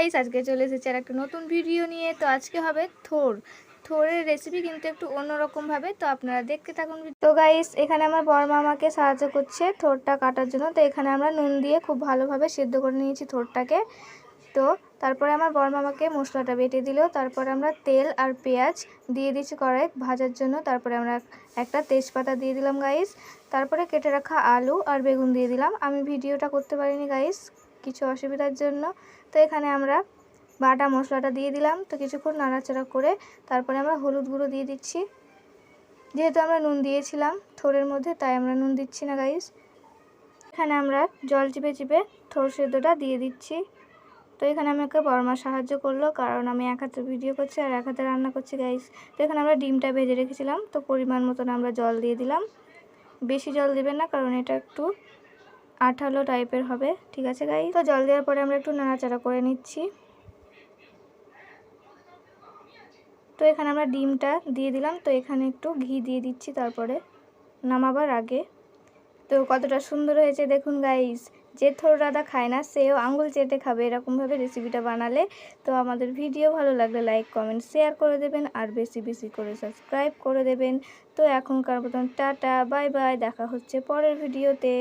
Guys আজকে চলে এসেছে আর একটা নতুন ভিডিও নিয়ে। তো আজকে হবে থোর। থোরের রেসিপি কিন্তু একটু অন্যরকমভাবে তো আপনারা দেখতে থাকুন তো গাইস এখানে আমার বড়মা আমাকে সাহায্য করছে থোরটা কাটার জন্য। তো এখানে আমরা নুন দিয়ে খুব ভালোভাবে সেদ্ধ করে নিয়েছি থোরটাকে। তো তারপরে আমার বড় মামাকে মশলাটা বেটে দিল। তারপরে আমরা তেল আর পেঁয়াজ দিয়ে দিচ্ছি কড়াই ভাজার জন্য। তারপরে আমরা একটা তেজপাতা দিয়ে দিলাম গাইস তারপরে কেটে রাখা আলু আর বেগুন দিয়ে দিলাম। আমি ভিডিওটা করতে পারিনি গাইস কিছু অসুবিধার জন্য। তো এখানে আমরা বাটা মশলাটা দিয়ে দিলাম। তো কিছুক্ষণ নাড়াচাড়া করে তারপরে আমরা হলুদ গুঁড়ো দিয়ে দিচ্ছি। যেহেতু আমরা নুন দিয়েছিলাম থোরের মধ্যে, তাই আমরা নুন দিচ্ছি না গাইস এখানে আমরা জল চিপে চিপে থোর সেদ্ধটা দিয়ে দিচ্ছি। তো এখানে আমাকে বড়মা সাহায্য করল, কারণ আমি এক হাতে ভিডিও করছি আর এক হাতে রান্না করছি গাইস তো এখানে আমরা ডিমটা ভেজে রেখেছিলাম। তো পরিমাণ মতন আমরা জল দিয়ে দিলাম। বেশি জল দেবেন না, কারণ এটা একটু আঠালো টাইপের হবে, ঠিক আছে গাই তো জল দেওয়ার পরে আমরা একটু নাড়াচাড়া করে নিচ্ছি। তো এখানে আমরা ডিমটা দিয়ে দিলাম, তো এখানে একটু ঘি দিয়ে দিচ্ছি তারপরে নামাবার আগে। তো কতটা সুন্দর হয়েছে দেখুন গাইস যে থোর রাধা খায় না, সেও আঙুল চেটে খাবে এরকমভাবে রেসিপিটা বানালে। তো আমাদের ভিডিও ভালো লাগলে লাইক কমেন্ট শেয়ার করে দেবেন আর বেশি বেশি করে সাবস্ক্রাইব করে দেবেন। তো এখনকার মতন টাটা বাই বাই দেখা হচ্ছে পরের ভিডিওতে